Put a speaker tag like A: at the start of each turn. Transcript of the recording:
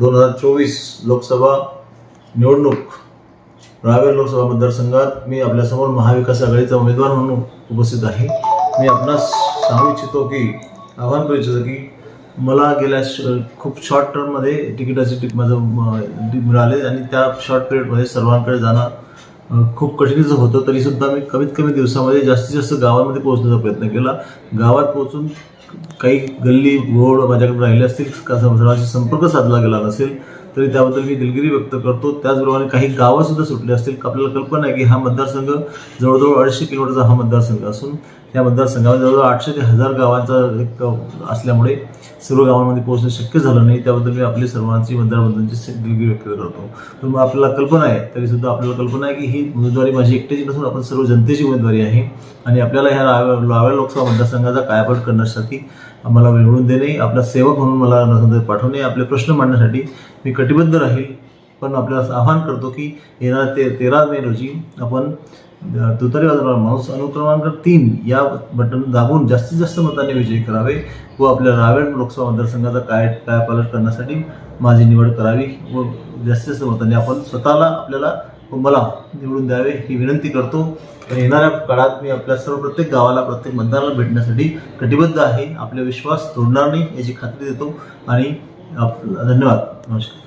A: दोन हजार चोवीस लोकसभा निवडणूक रावेर लोकसभा मतदारसंघात मी आपल्यासमोर महाविकास आघाडीचा उमेदवार म्हणून उपस्थित आहे. मी आपणास सांगू इच्छितो की आव्हान करू इच्छितो की मला गेल्या श- खूप शॉर्ट टर्ममध्ये तिकिटाचे टिक माझं मिळाले आणि त्या शॉर्ट पिरियडमध्ये सर्वांकडे जाणं खूप कठीणच होतं तरीसुद्धा मी कमीत कमी दिवसामध्ये जास्तीत जास्त गावामध्ये पोहोचण्याचा प्रयत्न केला. गावात पोहोचून काही गल्ली रोड माझ्याकडे राहिले असतील का सर्वांशी संपर्क साधला गेला नसेल तरी त्याबद्दल मी दिलगिरी व्यक्त करतो. त्याचप्रमाणे काही गावं सुद्धा सुटली असतील आपल्याला कल्पना आहे की हा मतदारसंघ जवळजवळ अडीचशे किलोमीटरचा हा मतदारसंघ असून या मतदारसंघामध्ये जवळजवळ आठशे ते हजार गावांचा एक असल्यामुळे सर्व गावांमध्ये पोहोचणं शक्य झालं नाही. त्याबद्दल मी आपली सर्वांची मतदारबद्दलची दिलगिरी व्यक्त करतो. पण मग आपल्याला कल्पना आहे तरीसुद्धा आपल्याला कल्पना आहे की ही उमेदवारी माझी एकट्याची नसून आपण सर्व जनतेची उमेदवारी आहे. आणि आपल्याला ह्या रावेर लोकसभा मतदारसंघाचा कायापालट करण्यासाठी आम्हाला निवडून देणे आपला सेवक म्हणून मला नसंत पाठवणे आपले प्रश्न मांडण्यासाठी मी कटिबद्ध राहील. पण आपल्याला आवाहन करतो की येणाऱ्या ते तेरा मे रोजी आपण दुतारी तुतारी बाजारावर माणूस अनुक्रमांक तीन या बटन दाबून जास्तीत जास्त मतांनी विजयी करावे व आपल्या रावेर लोकसभा मतदारसंघाचा काय कायापालट करण्यासाठी माझी निवड करावी व जास्तीत जास्त मतांनी आपण स्वतःला आपल्याला व मला निवडून द्यावे ही विनंती करतो. आणि येणाऱ्या काळात मी आपल्या सर्व प्रत्येक गावाला प्रत्येक मतदाराला भेटण्यासाठी कटिबद्ध आहे. आपले विश्वास तोडणार नाही याची खात्री देतो. आणि आप धन्यवाद. नमस्कार.